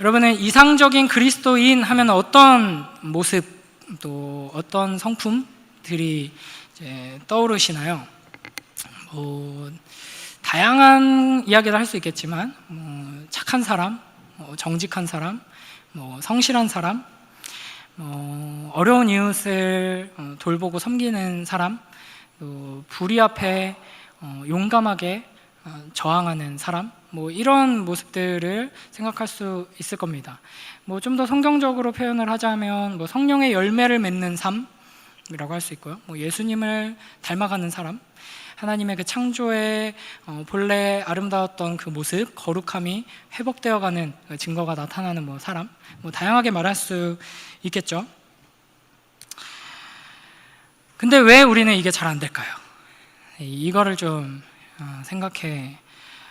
여러분은 이상적인 그리스도인 하면 어떤 모습 또 어떤 성품들이 떠오르시나요? 뭐 다양한 이야기를 할 수 있겠지만 뭐 착한 사람, 뭐 정직한 사람, 뭐 성실한 사람, 뭐 어려운 이웃을 어, 돌보고 섬기는 사람, 또 불의 앞에 어, 용감하게 어, 저항하는 사람, 뭐 이런 모습들을 생각할 수 있을 겁니다. 뭐 좀 더 성경적으로 표현을 하자면 뭐 성령의 열매를 맺는 삶이라고 할 수 있고요. 뭐 예수님을 닮아가는 사람, 하나님의 그 창조의 어, 본래 아름다웠던 그 모습, 거룩함이 회복되어가는 그 증거가 나타나는 뭐 사람, 뭐 다양하게 말할 수 있겠죠. 근데 왜 우리는 이게 잘 안 될까요? 이- 이거를 좀 어, 생각해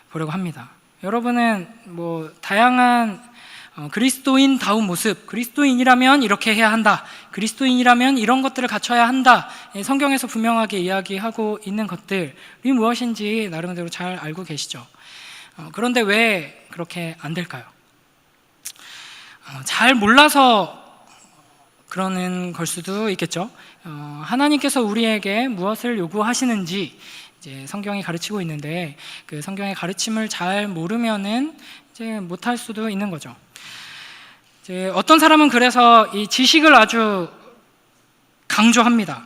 보려고 합니다. 여러분은 뭐 다양한 어, 그리스도인 다운 모습, 그리스도인이라면 이렇게 해야 한다. 그리스도인이라면 이런 것들을 갖춰야 한다. 예, 성경에서 분명하게 이야기하고 있는 것들이 무엇인지 나름대로 잘 알고 계시죠. 어, 그런데 왜 그렇게 안 될까요? 어, 잘 몰라서 그러는 걸 수도 있겠죠. 어, 하나님께서 우리에게 무엇을 요구하시는지 이제 성경이 가르치고 있는데 그 성경의 가르침을 잘 모르면은 이제 못할 수도 있는 거죠. 이제 어떤 사람은 그래서 이 지식을 아주 강조합니다.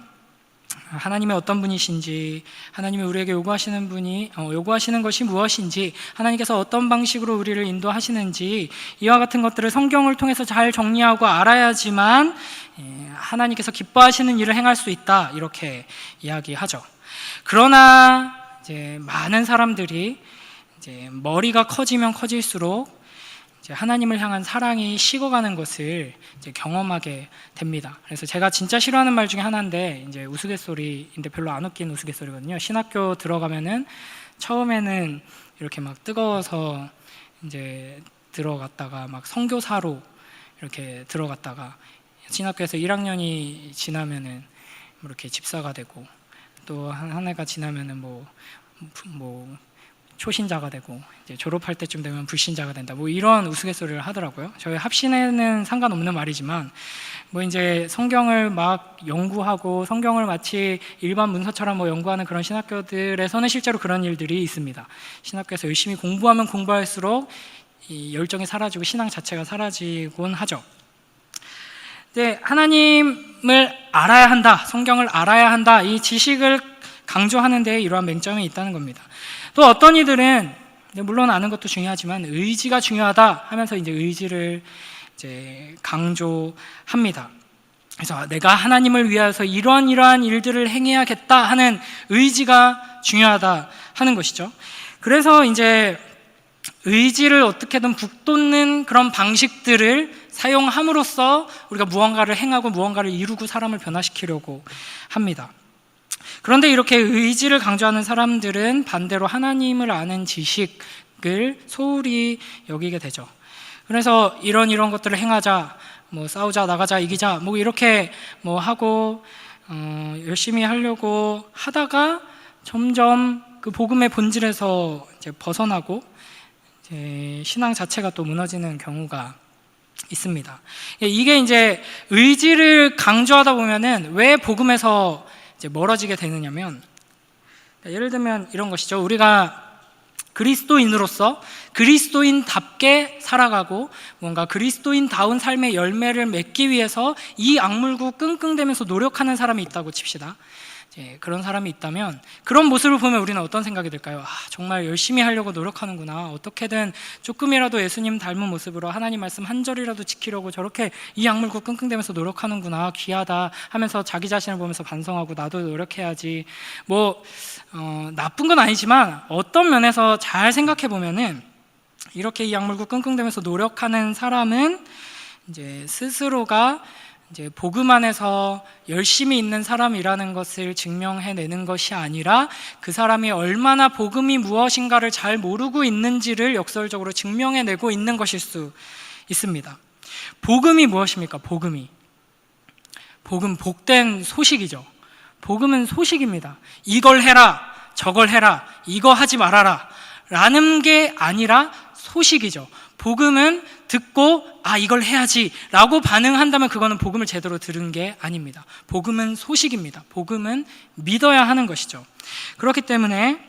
하나님의 어떤 분이신지, 하나님이 우리에게 요구하시는 분이 어, 요구하시는 것이 무엇인지, 하나님께서 어떤 방식으로 우리를 인도하시는지 이와 같은 것들을 성경을 통해서 잘 정리하고 알아야지만 예, 하나님께서 기뻐하시는 일을 행할 수 있다 이렇게 이야기하죠. 그러나 이제 많은 사람들이 이제 머리가 커지면 커질수록 이제 하나님을 향한 사랑이 식어가는 것을 이제 경험하게 됩니다. 그래서 제가 진짜 싫어하는 말 중에 하나인데 이제 우스갯소리인데 별로 안 웃긴 우스갯소리거든요. 신학교 들어가면은 처음에는 이렇게 막 뜨거워서 이제 들어갔다가 막 선교사로 이렇게 들어갔다가 신학교에서 1학년이 지나면은 뭐 이렇게 집사가 되고 또한한 해가 지나면은 뭐 뭐 초신자가 되고 이제 졸업할 때쯤 되면 불신자가 된다. 뭐 이런 우스갯소리를 하더라고요. 저희 합신에는 상관없는 말이지만 뭐 이제 성경을 막 연구하고 성경을 마치 일반 문서처럼 뭐 연구하는 그런 신학교들에서는 실제로 그런 일들이 있습니다. 신학교에서 열심히 공부하면 공부할수록 이 열정이 사라지고 신앙 자체가 사라지곤 하죠. 네, 하나님을 알아야 한다. 성경을 알아야 한다. 이 지식을 강조하는 데 이러한 맹점이 있다는 겁니다. 또 어떤 이들은 네, 물론 아는 것도 중요하지만 의지가 중요하다 하면서 이제 의지를 이제 강조합니다. 그래서 내가 하나님을 위하여서 이러한 이러한 일들을 행해야겠다 하는 의지가 중요하다 하는 것이죠. 그래서 이제 의지를 어떻게든 북돋는 그런 방식들을 사용함으로써 우리가 무언가를 행하고 무언가를 이루고 사람을 변화시키려고 합니다. 그런데 이렇게 의지를 강조하는 사람들은 반대로 하나님을 아는 지식을 소홀히 여기게 되죠. 그래서 이런 이런 것들을 행하자, 뭐 싸우자, 나가자, 이기자, 뭐 이렇게 뭐 하고 어, 열심히 하려고 하다가 점점 그 복음의 본질에서 이제 벗어나고 이제 신앙 자체가 또 무너지는 경우가 있습니다. 이게 이제 의지를 강조하다 보면은 왜 복음에서 멀어지게 되느냐면 예를 들면 이런 것이죠. 우리가 그리스도인으로서 그리스도인답게 살아가고 뭔가 그리스도인다운 삶의 열매를 맺기 위해서 이 악물고 끙끙대면서 노력하는 사람이 있다고 칩시다. 이제 그런 사람이 있다면 그런 모습을 보면 우리는 어떤 생각이 들까요? 아, 정말 열심히 하려고 노력하는구나. 어떻게든 조금이라도 예수님 닮은 모습으로 하나님 말씀 한 절이라도 지키려고 저렇게 이 악물고 끙끙대면서 노력하는구나. 귀하다 하면서 자기 자신을 보면서 반성하고 나도 노력해야지. 뭐 어, 나쁜 건 아니지만 어떤 면에서 잘 생각해 보면은 이렇게 이 악물고 끙끙대면서 노력하는 사람은 이제 스스로가 이제 복음 안에서 열심히 있는 사람이라는 것을 증명해내는 것이 아니라 그 사람이 얼마나 복음이 무엇인가를 잘 모르고 있는지를 역설적으로 증명해내고 있는 것일 수 있습니다. 복음이 무엇입니까? 복음이. 복음, 복된 소식이죠. 복음은 소식입니다. 이걸 해라, 저걸 해라, 이거 하지 말아라. 라는 게 아니라 소식이죠. 복음은 듣고 아 이걸 해야지라고 반응한다면 그거는 복음을 제대로 들은 게 아닙니다. 복음은 소식입니다. 복음은 믿어야 하는 것이죠. 그렇기 때문에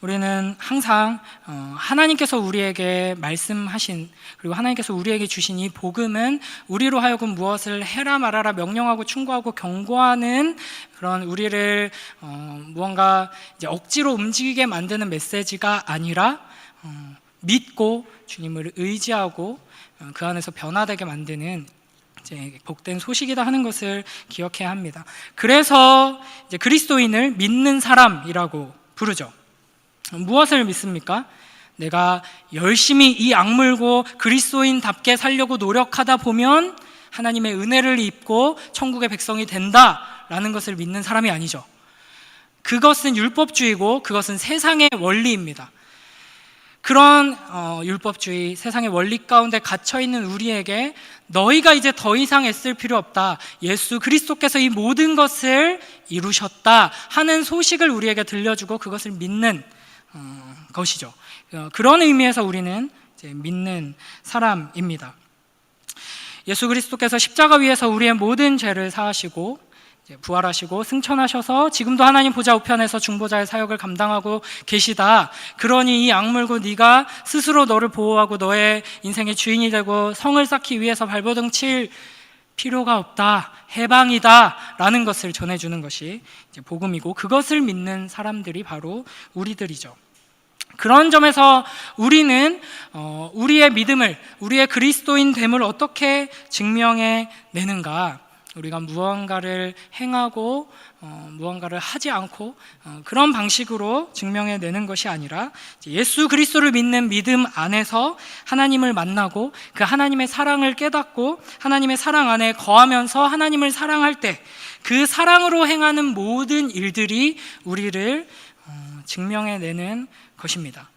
우리는 항상 어, 하나님께서 우리에게 말씀하신 그리고 하나님께서 우리에게 주신 이 복음은 우리로 하여금 무엇을 해라 말아라 명령하고 충고하고 경고하는 그런 우리를 어, 무언가 억지로 움직이게 만드는 메시지가 아니라 어, 믿고 주님을 의지하고 어, 그 안에서 변화되게 만드는 이제 복된 소식이다 하는 것을 기억해야 합니다. 그래서 이제 그리스도인을 믿는 사람이라고 부르죠. 무엇을 믿습니까? 내가 열심히 이 악물고 그리스도인답게 살려고 노력하다 보면 하나님의 은혜를 입고 천국의 백성이 된다라는 것을 믿는 사람이 아니죠. 그것은 율법주의고 그것은 세상의 원리입니다. 그런 어, 율법주의, 세상의 원리 가운데 갇혀 있는 우리에게 너희가 이제 더 이상 애쓸 필요 없다. 예수 그리스도께서 이 모든 것을 이루셨다 하는 소식을 우리에게 들려주고 그것을 믿는 어, 것이죠. 어, 그런 의미에서 우리는 믿는 사람입니다. 예수 그리스도께서 십자가 위에서 우리의 모든 죄를 사하시고 부활하시고 승천하셔서 지금도 하나님 보좌 우편에서 중보자의 사역을 감당하고 계시다. 그러니 이 악물고 네가 스스로 너를 보호하고 너의 인생의 주인이 되고 성을 쌓기 위해서 발버둥 칠 필요가 없다. 해방이다. 라는 것을 전해주는 것이 복음이고 그것을 믿는 사람들이 바로 우리들이죠. 그런 점에서 우리는 어, 우리의 믿음을, 우리의 그리스도인 됨을 어떻게 증명해 내는가? 우리가 무언가를 행하고 어, 무언가를 하지 않고 어, 그런 방식으로 증명해 내는 것이 아니라 예수 그리스도를 믿는 믿음 안에서 하나님을 만나고 그 하나님의 사랑을 깨닫고 하나님의 사랑 안에 거하면서 하나님을 사랑할 때 그 사랑으로 행하는 모든 일들이 우리를 어, 증명해 내는 것입니다.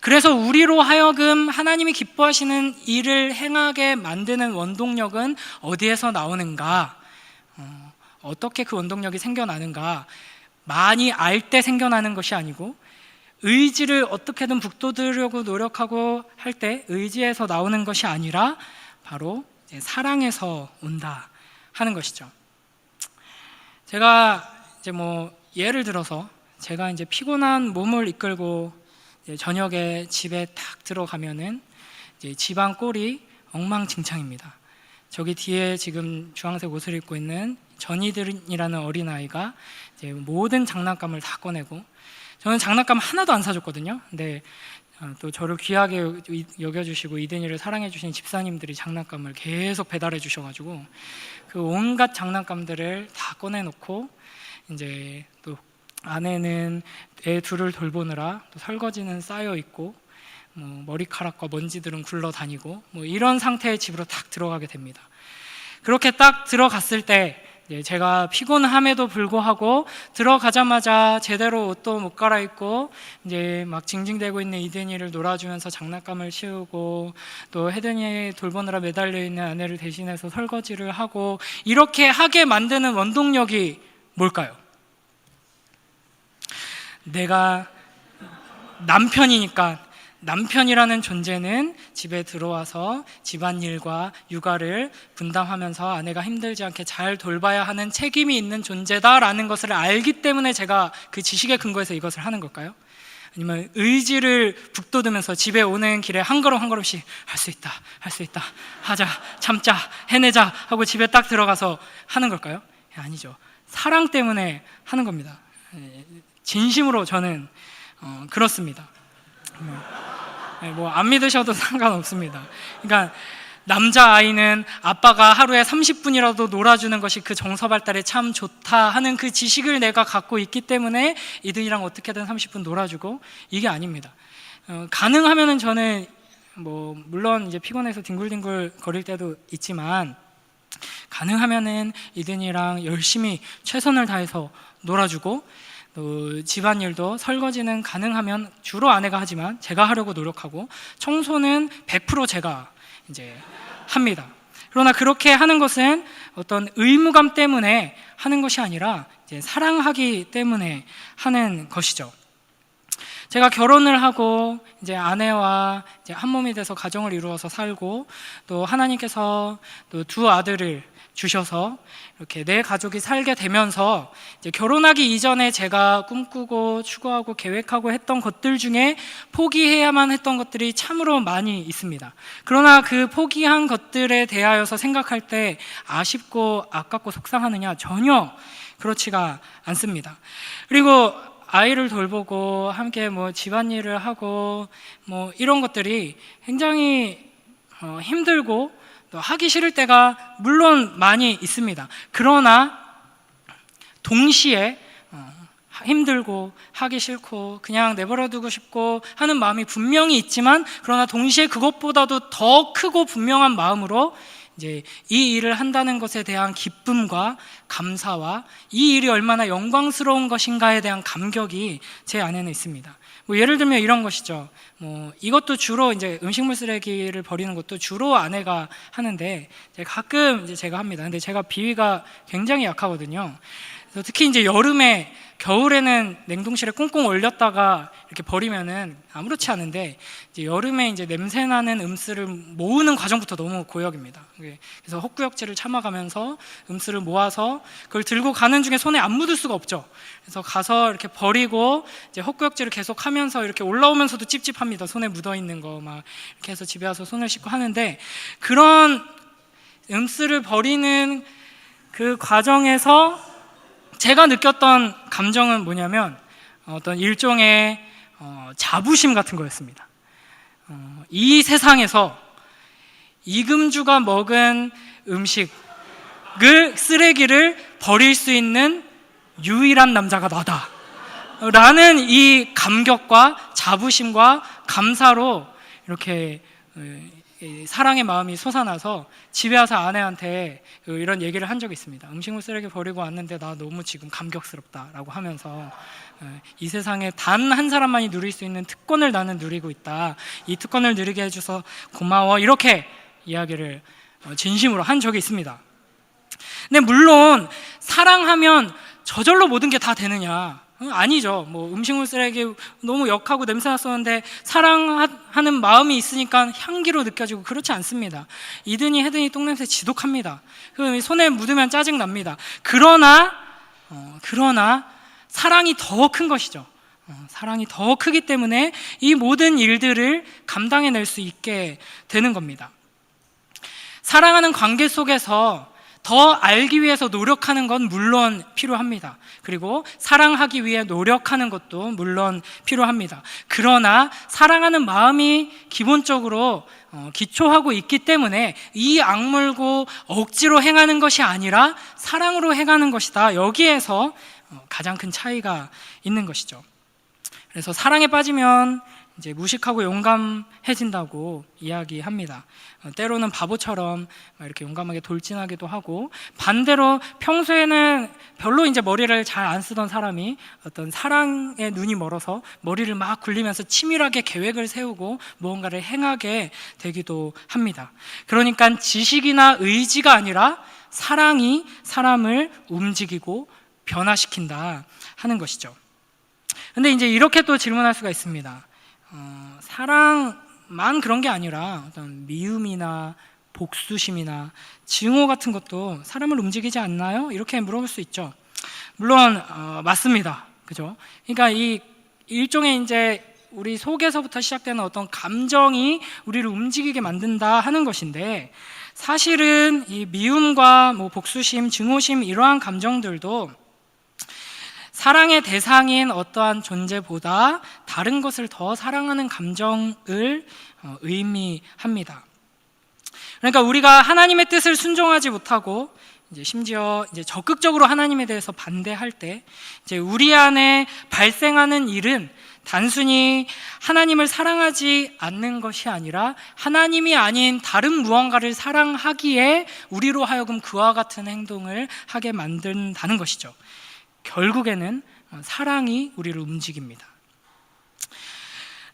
그래서 우리로 하여금 하나님이 기뻐하시는 일을 행하게 만드는 원동력은 어디에서 나오는가? 어, 떻게 그 원동력이 생겨나는가? 많이 알 때 생겨나는 것이 아니고 의지를 어떻게든 북돋으려고 노력하고 할 때 의지에서 나오는 것이 아니라 바로 사랑에서 온다 하는 것이죠. 제가 이제 뭐 예를 들어서 제가 이제 피곤한 몸을 이끌고 저녁에 집에 탁 들어가면은 집안 꼴이 엉망진창입니다. 저기 뒤에 지금 주황색 옷을 입고 있는 전이들이라는 어린아이가 모든 장난감을 다 꺼내고 저는 장난감 하나도 안 사줬거든요. 근데 어, 또 저를 귀하게 여겨주시고 이든이를 사랑해주신 집사님들이 장난감을 계속 배달해 주셔가지고 그 온갖 장난감들을 다 꺼내놓고 이제 또 아내는 애 둘을 돌보느라 또 설거지는 쌓여 있고 뭐 머리카락과 먼지들은 굴러다니고 뭐 이런 상태의 집으로 딱 들어가게 됩니다. 그렇게 딱 들어갔을 때 제가 피곤함에도 불구하고 들어가자마자 제대로 옷도 못 갈아입고 이제 막 징징대고 있는 이든이를 놀아주면서 장난감을 치우고 또 혜든이 돌보느라 매달려 있는 아내를 대신해서 설거지를 하고 이렇게 하게 만드는 원동력이 뭘까요? 내가 남편이니까 남편이라는 존재는 집에 들어와서 집안일과 육아를 분담하면서 아내가 힘들지 않게 잘 돌봐야 하는 책임이 있는 존재다라는 것을 알기 때문에 제가 그 지식에 근거해서 이것을 하는 걸까요? 아니면 의지를 북돋으면서 집에 오는 길에 한 걸음 한 걸음씩 할 수 있다, 할 수 있다, 하자, 참자, 해내자 하고 집에 딱 들어가서 하는 걸까요? 아니죠. 사랑 때문에 하는 겁니다. 진심으로 저는 어, 그렇습니다. 네, 뭐안 믿으셔도 상관없습니다. 그러니까 남자 아이는 아빠가 하루에 30분이라도 놀아주는 것이 그 정서 발달에 참 좋다 하는 그 지식을 내가 갖고 있기 때문에 이들이랑 어떻게든 30분 놀아주고 이게 아닙니다. 어, 가능하면은 저는 뭐 물론 이제 피곤해서 뒹굴뒹굴 거릴 때도 있지만 가능하면은 이든이랑 열심히 최선을 다해서 놀아주고 또 집안일도 설거지는 가능하면 주로 아내가 하지만 제가 하려고 노력하고 청소는 100% 제가 이제 합니다. 그러나 그렇게 하는 것은 어떤 의무감 때문에 하는 것이 아니라 사랑하기 때문에 하는 것이죠. 제가 결혼을 하고 이제 아내와 이제 한 몸이 돼서 가정을 이루어서 살고 또 하나님께서 또 두 아들을 주셔서 이렇게 내 가족이 살게 되면서 결혼하기 이전에 제가 꿈꾸고 추구하고 계획하고 했던 것들 중에 포기해야만 했던 것들이 참으로 많이 있습니다. 그러나 그 포기한 것들에 대하여서 생각할 때 아쉽고 아깝고 속상하느냐 전혀 그렇지가 않습니다. 그리고 아이를 돌보고 함께 뭐 집안일을 하고 뭐 이런 것들이 굉장히 어, 힘들고 또 하기 싫을 때가 물론 많이 있습니다. 그러나 동시에 어, 힘들고 하기 싫고 그냥 내버려 두고 싶고 하는 마음이 분명히 있지만 그러나 동시에 그것보다도 더 크고 분명한 마음으로 이제 이 일을 한다는 것에 대한 기쁨과 감사와 이 일이 얼마나 영광스러운 것인가에 대한 감격이 제 안에는 있습니다. 뭐 예를 들면 이런 것이죠. 뭐 이것도 주로 이제 음식물 쓰레기를 버리는 것도 주로 아내가 하는데 가끔 이제 제가 합니다. 근데 제가 비위가 굉장히 약하거든요. 그래서 특히 이제 여름에 겨울에는 냉동실에 꽁꽁 얼렸다가 이렇게 버리면은 아무렇지 않은데 이제 여름에 이제 냄새 나는 음스를 모으는 과정부터 너무 고역입니다. 그래서 헛구역질을 참아가면서 음스를 모아서 그걸 들고 가는 중에 손에 안 묻을 수가 없죠. 그래서 가서 이렇게 버리고 이제 헛구역질을 계속 하면서 이렇게 올라오면서도 찝찝합니다. 손에 묻어 있는 거 막 이렇게 해서 집에 와서 손을 씻고 하는데 그런 음스를 버리는 그 과정에서 제가 느꼈던 감정은 뭐냐면 어떤 일종의 어, 자부심 같은 거였습니다. 어, 이 세상에서 이금주가 먹은 음식을 쓰레기를 버릴 수 있는 유일한 남자가 나다. 라는 이 감격과 자부심과 감사로 이렇게 어, 이 사랑의 마음이 솟아나서 집에 와서 아내한테 그 이런 얘기를 한 적이 있습니다. 음식물 쓰레기 버리고 왔는데 나 너무 지금 감격스럽다라고 하면서 어, 이 세상에 단 한 사람만이 누릴 수 있는 특권을 나는 누리고 있다. 이 특권을 누리게 해줘서 고마워. 이렇게 이야기를 어, 진심으로 한 적이 있습니다. 근데 물론 사랑하면 저절로 모든 게 다 되느냐? 어, 아니죠. 뭐 음식물 쓰레기 너무 역하고 냄새 났었는데 사랑하는 마음이 있으니까 향기로 느껴지고 그렇지 않습니다. 이든이 헤든이 똥냄새 지독합니다. 그 손에 묻으면 짜증 납니다. 그러나 어, 그러나 사랑이 더 큰 것이죠. 어, 사랑이 더 크기 때문에 이 모든 일들을 감당해낼 수 있게 되는 겁니다. 사랑하는 관계 속에서 더 알기 위해서 노력하는 건 물론 필요합니다. 그리고 사랑하기 위해 노력하는 것도 물론 필요합니다. 그러나 사랑하는 마음이 기본적으로 어, 기초하고 있기 때문에 이 악물고 억지로 행하는 것이 아니라 사랑으로 행하는 것이다. 여기에서 어, 가장 큰 차이가 있는 것이죠. 그래서 사랑에 빠지면 이제 무식하고 용감해진다고 이야기합니다. 어, 때로는 바보처럼 이렇게 용감하게 돌진하기도 하고 반대로 평소에는 별로 이제 머리를 잘 안 쓰던 사람이 어떤 사랑에 눈이 멀어서 머리를 막 굴리면서 치밀하게 계획을 세우고 무언가를 행하게 되기도 합니다. 그러니까 지식이나 의지가 아니라 사랑이 사람을 움직이고 변화시킨다 하는 것이죠. 근데 이제 이렇게 또 질문할 수가 있습니다. 어, 사랑만 그런 게 아니라 어떤 미움이나 복수심이나 증오 같은 것도 사람을 움직이지 않나요? 이렇게 물어볼 수 있죠. 물론 어, 맞습니다. 그죠? 그러니까 이 일종의 이제 우리 속에서부터 시작되는 어떤 감정이 우리를 움직이게 만든다 하는 것인데 사실은 이 미움과 뭐 복수심, 증오심 이러한 감정들도 사랑의 대상인 어떠한 존재보다 다른 것을 더 사랑하는 감정을 어, 의미합니다. 그러니까 우리가 하나님의 뜻을 순종하지 못하고 이제 심지어 이제 적극적으로 하나님에 대해서 반대할 때 이제 우리 안에 발생하는 일은 단순히 하나님을 사랑하지 않는 것이 아니라 하나님이 아닌 다른 무언가를 사랑하기에 우리로 하여금 그와 같은 행동을 하게 만든다는 것이죠. 결국에는 사랑이 우리를 움직입니다.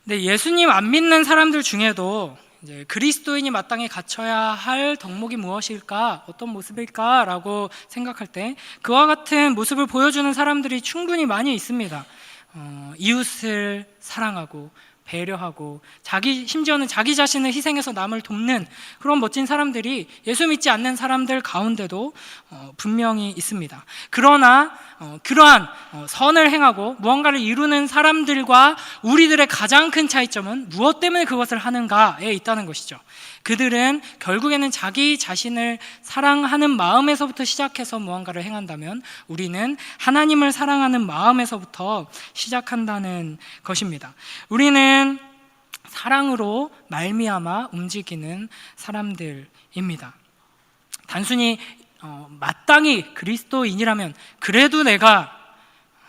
근데 예수님 안 믿는 사람들 중에도 이제 그리스도인이 마땅히 갖춰야 할 덕목이 무엇일까, 어떤 모습일까라고 생각할 때 그와 같은 모습을 보여주는 사람들이 충분히 많이 있습니다. 어, 이웃을 사랑하고 배려하고 자기 심지어는 자기 자신을 희생해서 남을 돕는 그런 멋진 사람들이 예수 믿지 않는 사람들 가운데도 어, 분명히 있습니다. 그러나 어, 그러한 어, 선을 행하고 무언가를 이루는 사람들과 우리들의 가장 큰 차이점은 무엇 때문에 그것을 하는가에 있다는 것이죠. 그들은 결국에는 자기 자신을 사랑하는 마음에서부터 시작해서 무언가를 행한다면 우리는 하나님을 사랑하는 마음에서부터 시작한다는 것입니다. 우리는 사랑으로 말미암아 움직이는 사람들입니다. 단순히 어, 마땅히 그리스도인이라면 그래도 내가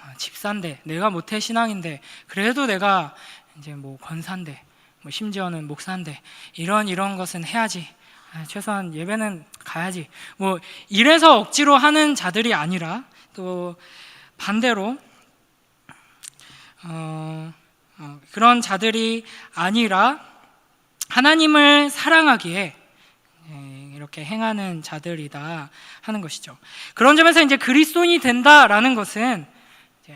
어, 집사인데 내가 모태 신앙인데 그래도 내가 이제 뭐 권사인데 뭐 심지어는 목사인데 이런 이런 것은 해야지 아, 최소한 예배는 가야지 뭐 이래서 억지로 하는 자들이 아니라 또 반대로 어, 어, 그런 자들이 아니라 하나님을 사랑하기에 예, 이렇게 행하는 자들이다 하는 것이죠. 그런 점에서 이제 그리스도인이 된다라는 것은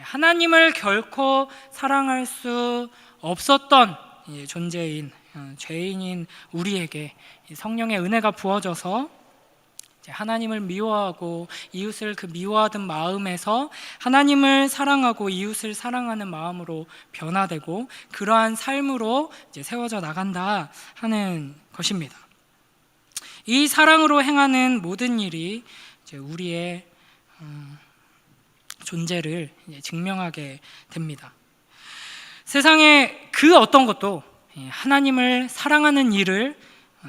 하나님을 결코 사랑할 수 없었던 이 존재인 어, 죄인인 우리에게 이 성령의 은혜가 부어져서 하나님을 미워하고 이웃을 그 미워하던 마음에서 하나님을 사랑하고 이웃을 사랑하는 마음으로 변화되고 그러한 삶으로 세워져 나간다 하는 것입니다. 이 사랑으로 행하는 모든 일이 우리의 음, 존재를 증명하게 됩니다. 세상에 그 어떤 것도 하나님을 사랑하는 일을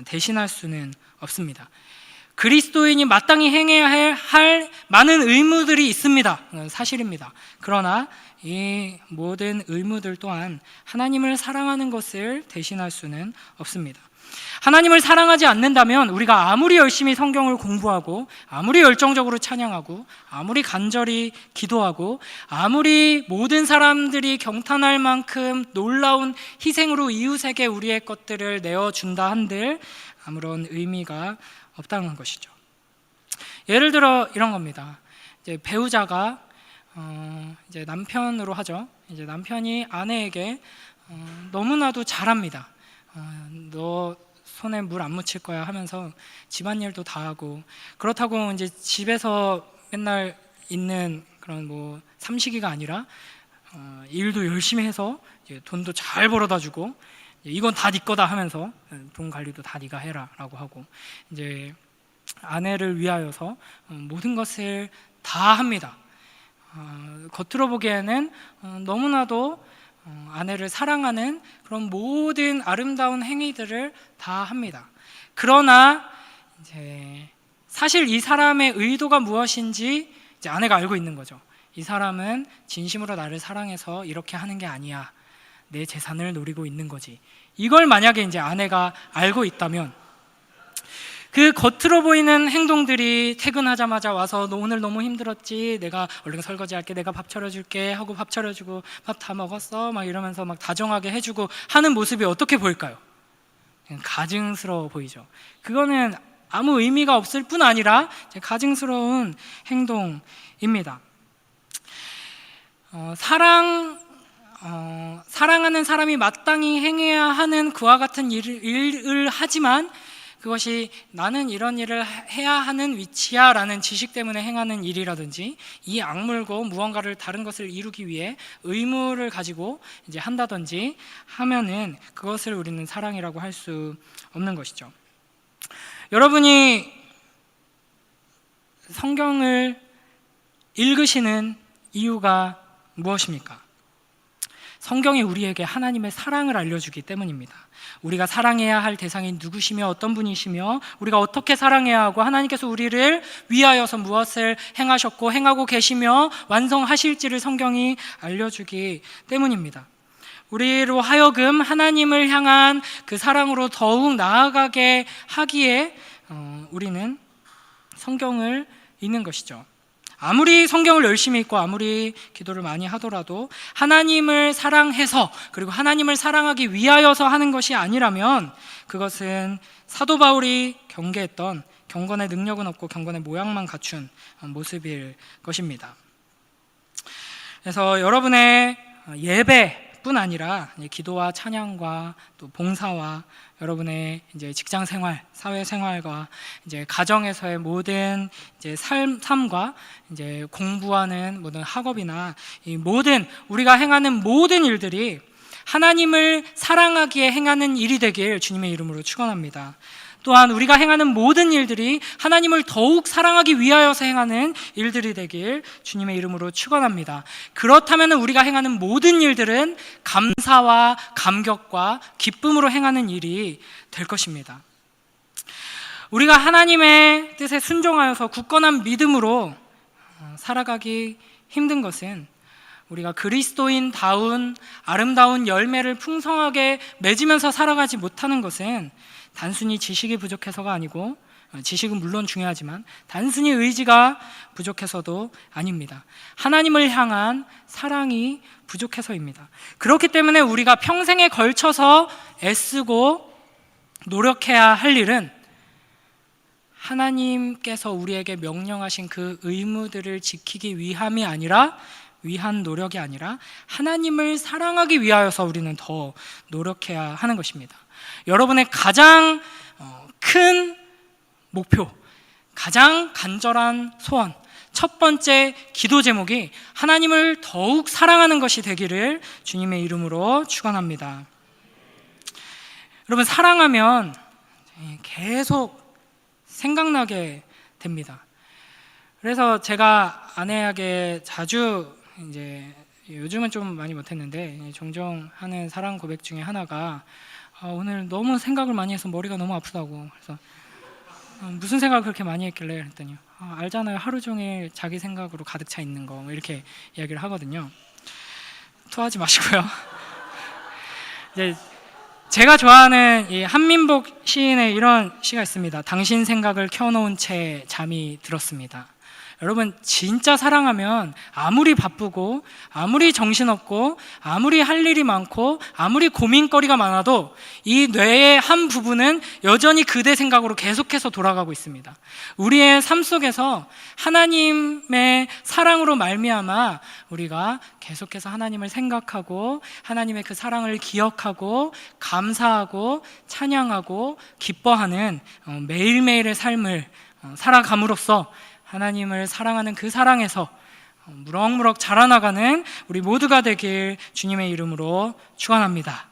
대신할 수는 없습니다. 그리스도인이 마땅히 행해야 할 많은 의무들이 있습니다. 사실입니다. 그러나 이 모든 의무들 또한 하나님을 사랑하는 것을 대신할 수는 없습니다. 하나님을 사랑하지 않는다면 우리가 아무리 열심히 성경을 공부하고 아무리 열정적으로 찬양하고 아무리 간절히 기도하고 아무리 모든 사람들이 경탄할 만큼 놀라운 희생으로 이웃에게 우리의 것들을 내어준다 한들 아무런 의미가 없다는 것이죠. 예를 들어 이런 겁니다. 이제 배우자가 어 이제 남편으로 하죠. 이제 남편이 아내에게 어 너무나도 잘합니다. 어너 손에 물 안 묻힐 거야 하면서 집안일도 다 하고 그렇다고 이제 집에서 맨날 있는 그런 뭐 삼식이가 아니라 어, 일도 열심히 해서 돈도 잘 벌어다 주고 이건 다 네 거다 하면서 돈 관리도 다 네가 해라라고 하고 이제 아내를 위하여서 어, 모든 것을 다 합니다. 어, 겉으로 보기에는 어, 너무나도 어, 아내를 사랑하는 그런 모든 아름다운 행위들을 다 합니다. 그러나 이제 사실 이 사람의 의도가 무엇인지 이제 아내가 알고 있는 거죠. 이 사람은 진심으로 나를 사랑해서 이렇게 하는 게 아니야. 내 재산을 노리고 있는 거지. 이걸 만약에 이제 아내가 알고 있다면 그 겉으로 보이는 행동들이 퇴근하자마자 와서 너 오늘 너무 힘들었지? 내가 얼른 설거지할게. 내가 밥 차려줄게. 하고 밥 차려주고 밥 다 먹었어? 막 이러면서 막 다정하게 해주고 하는 모습이 어떻게 보일까요? 가증스러워 보이죠. 그거는 아무 의미가 없을 뿐 아니라 가증스러운 행동입니다. 어, 사랑 어, 사랑하는 사람이 마땅히 행해야 하는 그와 같은 일을, 일을 하지만 그것이 나는 이런 일을 해야 하는 위치야 라는 지식 때문에 행하는 일이라든지 이 악물고 무언가를 다른 것을 이루기 위해 의무를 가지고 이제 한다든지 하면은 그것을 우리는 사랑이라고 할 수 없는 것이죠. 여러분이 성경을 읽으시는 이유가 무엇입니까? 성경이 우리에게 하나님의 사랑을 알려주기 때문입니다. 우리가 사랑해야 할 대상이 누구시며 어떤 분이시며 우리가 어떻게 사랑해야 하고 하나님께서 우리를 위하여서 무엇을 행하셨고 행하고 계시며 완성하실지를 성경이 알려주기 때문입니다. 우리로 하여금 하나님을 향한 그 사랑으로 더욱 나아가게 하기에 어, 우리는 성경을 읽는 것이죠. 아무리 성경을 열심히 읽고 아무리 기도를 많이 하더라도 하나님을 사랑해서 그리고 하나님을 사랑하기 위하여서 하는 것이 아니라면 그것은 사도 바울이 경계했던 경건의 능력은 없고 경건의 모양만 갖춘 모습일 것입니다. 그래서 여러분의 어, 예배 뿐 아니라 기도와 찬양과 또 봉사와 여러분의 이제 직장 생활, 사회 생활과 이제 가정에서의 모든 이제 삶, 삶과 이제 공부하는 모든 학업이나 이 모든 우리가 행하는 모든 일들이 하나님을 사랑하기에 행하는 일이 되길 주님의 이름으로 축원합니다. 또한 우리가 행하는 모든 일들이 하나님을 더욱 사랑하기 위하여서 행하는 일들이 되길 주님의 이름으로 축원합니다. 그렇다면 우리가 행하는 모든 일들은 감사와 감격과 기쁨으로 행하는 일이 될 것입니다. 우리가 하나님의 뜻에 순종하여서 굳건한 믿음으로 어, 살아가기 힘든 것은 우리가 그리스도인다운 아름다운 열매를 풍성하게 맺으면서 살아가지 못하는 것은 단순히 지식이 부족해서가 아니고 어, 지식은 물론 중요하지만 단순히 의지가 부족해서도 아닙니다. 하나님을 향한 사랑이 부족해서입니다. 그렇기 때문에 우리가 평생에 걸쳐서 애쓰고 노력해야 할 일은 하나님께서 우리에게 명령하신 그 의무들을 지키기 위함이 아니라 위한 노력이 아니라 하나님을 사랑하기 위하여서 우리는 더 노력해야 하는 것입니다. 여러분의 가장 어, 큰 목표, 가장 간절한 소원, 첫 번째 기도 제목이 하나님을 더욱 사랑하는 것이 되기를 주님의 이름으로 축원합니다. 여러분 사랑하면 계속 생각나게 됩니다. 그래서 제가 아내에게 자주 이제 요즘은 좀 많이 못했는데 종종 하는 사랑 고백 중에 하나가 아, 오늘 너무 생각을 많이 해서 머리가 너무 아프다고. 그래서 어, 무슨 생각을 그렇게 많이 했길래? 그랬더니 아, 알잖아요. 하루 종일 자기 생각으로 가득 차 있는 거뭐 이렇게 이야기를 하거든요. 토하지 마시고요. 이제 제가 좋아하는 이 한민복 시인의 이런 시가 있습니다. 당신 생각을 켜놓은 채 잠이 들었습니다. 여러분 진짜 사랑하면 아무리 바쁘고 아무리 정신없고 아무리 할 일이 많고 아무리 고민거리가 많아도 이 뇌의 한 부분은 여전히 그대 생각으로 계속해서 돌아가고 있습니다. 우리의 삶 속에서 하나님의 사랑으로 말미암아 우리가 계속해서 하나님을 생각하고 하나님의 그 사랑을 기억하고 감사하고 찬양하고 기뻐하는 어, 매일매일의 삶을 어, 살아감으로써 하나님을 사랑하는 그 사랑에서 무럭무럭 자라나가는 우리 모두가 되길 주님의 이름으로 축원합니다.